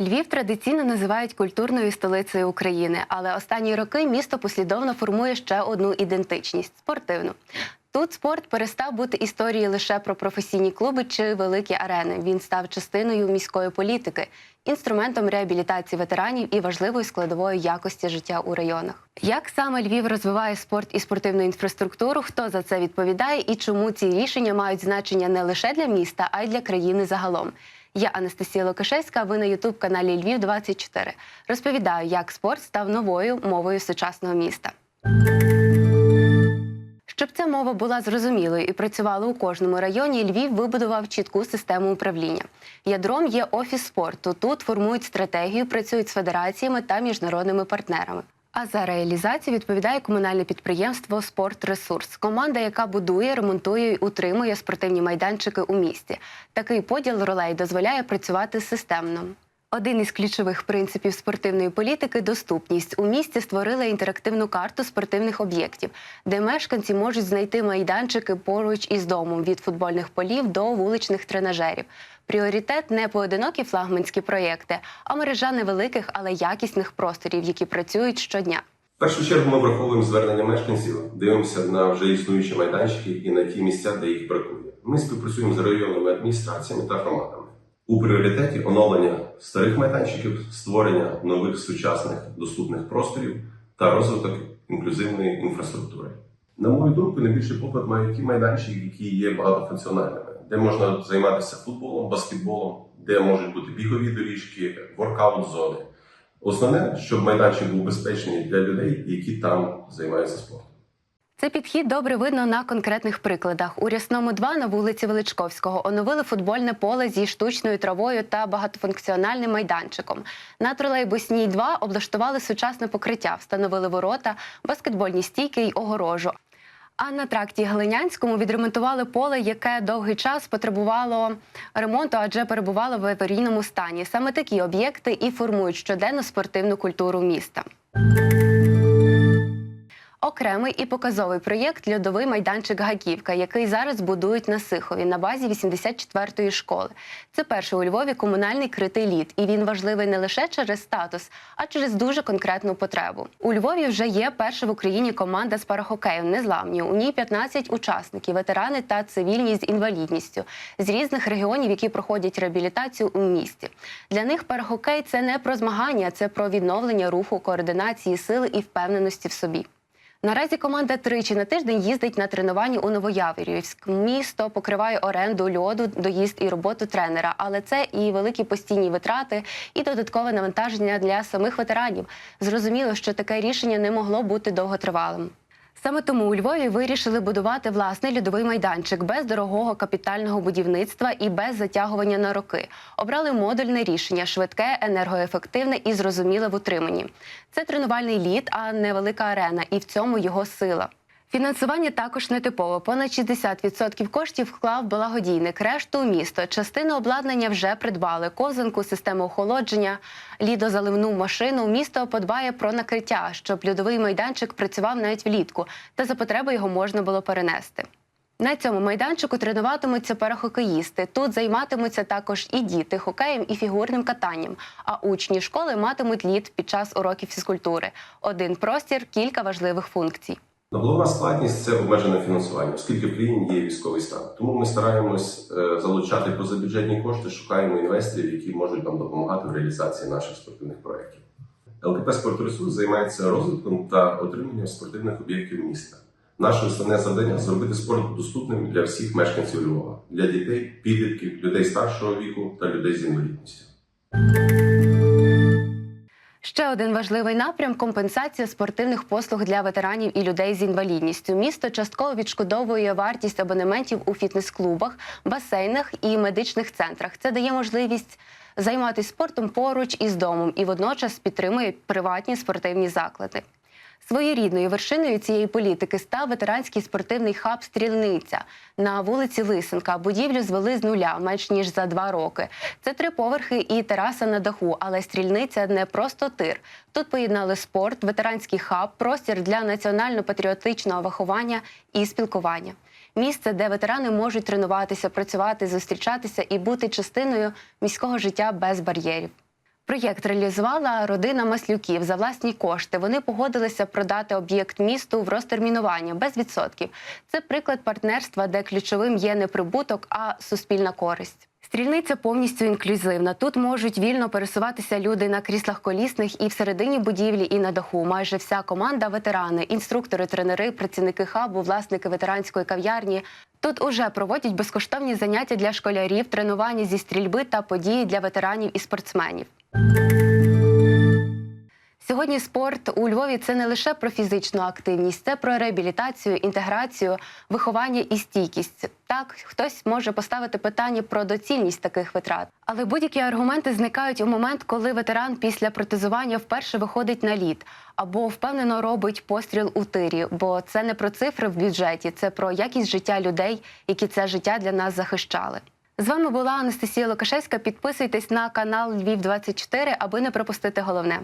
Львів традиційно називають культурною столицею України, але останні роки місто послідовно формує ще одну ідентичність спортивну. Тут спорт перестав бути історією лише про професійні клуби чи великі арени. Він став частиною міської політики, інструментом реабілітації ветеранів і важливою складовою якості життя у районах. Як саме Львів розвиває спорт і спортивну інфраструктуру? Хто за це відповідає і чому ці рішення мають значення не лише для міста, а й для країни загалом? Я Анастасія Лукашевська. Ви на Ютуб каналі Львів 24 Розповідаю, як спорт став новою мовою сучасного міста. Щоб ця мова була зрозумілою і працювала у кожному районі, Львів вибудував чітку систему управління. Ядром є офіс спорту. Тут формують стратегію, працюють з федераціями та міжнародними партнерами. А за реалізацію відповідає комунальне підприємство Спортресурс, команда, яка будує, ремонтує і утримує спортивні майданчики у місті. Такий поділ ролей дозволяє працювати системно. Один із ключових принципів спортивної політики доступність. У місті створили інтерактивну карту спортивних об'єктів, де мешканці можуть знайти майданчики поруч із домом від футбольних полів до вуличних тренажерів. Пріоритет не поодинокі флагманські проєкти, а мережа невеликих, але якісних просторів, які працюють щодня. В першу чергу ми враховуємо звернення мешканців, дивимося на вже існуючі майданчики і на ті місця, де їх бракує. Ми співпрацюємо з районними адміністраціями та громадами. У пріоритеті оновлення старих майданчиків, створення нових сучасних доступних просторів та розвиток інклюзивної інфраструктури. На мою думку, найбільший попит мають ті майданчики, які є багатофункціональними, де можна займатися футболом, баскетболом, де можуть бути бігові доріжки, воркаут-зони. Основне, щоб майданчик був безпечний для людей, які там займаються спортом. Цей підхід добре видно на конкретних прикладах. У Рясному 2 на вулиці Величковського оновили футбольне поле зі штучною травою та багатофункціональним майданчиком. На тролейбусній 2 облаштували сучасне покриття, встановили ворота, баскетбольні стійки й огорожу. А на тракті Глинянському відремонтували поле, яке довгий час потребувало ремонту, адже перебувало в аварійному стані. Саме такі об'єкти і формують щоденну спортивну культуру міста. Окремий і показовий проєкт льодовий майданчик Гаківка, який зараз будують на Сихові на базі 84-ї школи. Це перший у Львові комунальний критий лід, і він важливий не лише через статус, а через дуже конкретну потребу. У Львові вже є перша в Україні команда з парахокею незламні. У ній 15 учасників, ветерани та цивільні з інвалідністю з різних регіонів, які проходять реабілітацію у місті. Для них парахокей це не про змагання, це про відновлення руху, координації сили і впевненості в собі. Наразі команда тричі на тиждень їздить на тренування у Новояворівськ. Місто покриває оренду льоду, доїзд і роботу тренера, але це і великі постійні витрати, і додаткове навантаження для самих ветеранів. Зрозуміло, що таке рішення не могло бути довготривалим. Саме тому у Львові вирішили будувати власний льодовий майданчик без дорогого капітального будівництва і без затягування на роки. Обрали модульне рішення швидке, енергоефективне і зрозуміле в утриманні. Це тренувальний лід, а не велика арена, і в цьому його сила. Фінансування також нетипове. Понад 60% коштів вклав благодійник. Решту місто. Частину обладнання вже придбали. Ковзанку, систему охолодження, лідозаливну машину. Місто подбає про накриття, щоб льодовий майданчик працював навіть влітку, та за потреби його можна було перенести. На цьому майданчику тренуватимуться парахокеїсти. Тут займатимуться також і діти хокеєм і фігурним катанням. А учні школи матимуть лід під час уроків фізкультури. Один простір, кілька важливих функцій. Головна складність це обмежене фінансування, оскільки в країні є військовий стан. Тому ми стараємось е, залучати позабюджетні кошти, шукаємо інвесторів, які можуть нам допомагати в реалізації наших спортивних проєктів. ЛКП «Спортресурс» займається розвитком та отриманням спортивних об'єктів міста. Наше основне завдання зробити спорт доступним для всіх мешканців Львова, для дітей, підлітків, людей старшого віку та людей з інвалідністю. Ще один важливий напрям компенсація спортивних послуг для ветеранів і людей з інвалідністю. Місто частково відшкодовує вартість абонементів у фітнес-клубах, басейнах і медичних центрах. Це дає можливість займатися спортом поруч із домом і водночас підтримує приватні спортивні заклади. Своєрідною вершиною цієї політики став ветеранський спортивний хаб Стрільниця на вулиці Лисенка. Будівлю звели з нуля менш ніж за два роки. Це три поверхи і тераса на даху, але стрільниця не просто тир. Тут поєднали спорт, ветеранський хаб, простір для національно-патріотичного виховання і спілкування. Місце, де ветерани можуть тренуватися, працювати, зустрічатися і бути частиною міського життя без бар'єрів. Проєкт реалізувала родина Маслюків за власні кошти. Вони погодилися продати об'єкт місту в розтермінування без відсотків. Це приклад партнерства, де ключовим є не прибуток, а суспільна користь. Стрільниця повністю інклюзивна. Тут можуть вільно пересуватися люди на кріслах колісних і всередині будівлі, і на даху. Майже вся команда ветерани, інструктори, тренери, працівники хабу, власники ветеранської кав'ярні. Тут уже проводять безкоштовні заняття для школярів, тренування зі стрільби та події для ветеранів і спортсменів. Сьогодні спорт у Львові це не лише про фізичну активність, це про реабілітацію, інтеграцію, виховання і стійкість. Так, хтось може поставити питання про доцільність таких витрат, але будь-які аргументи зникають у момент, коли ветеран після протезування вперше виходить на лід або впевнено робить постріл у тирі. Бо це не про цифри в бюджеті, це про якість життя людей, які це життя для нас захищали. З вами була Анастасія Лукашевська. Підписуйтесь на канал Львів 24 аби не пропустити головне.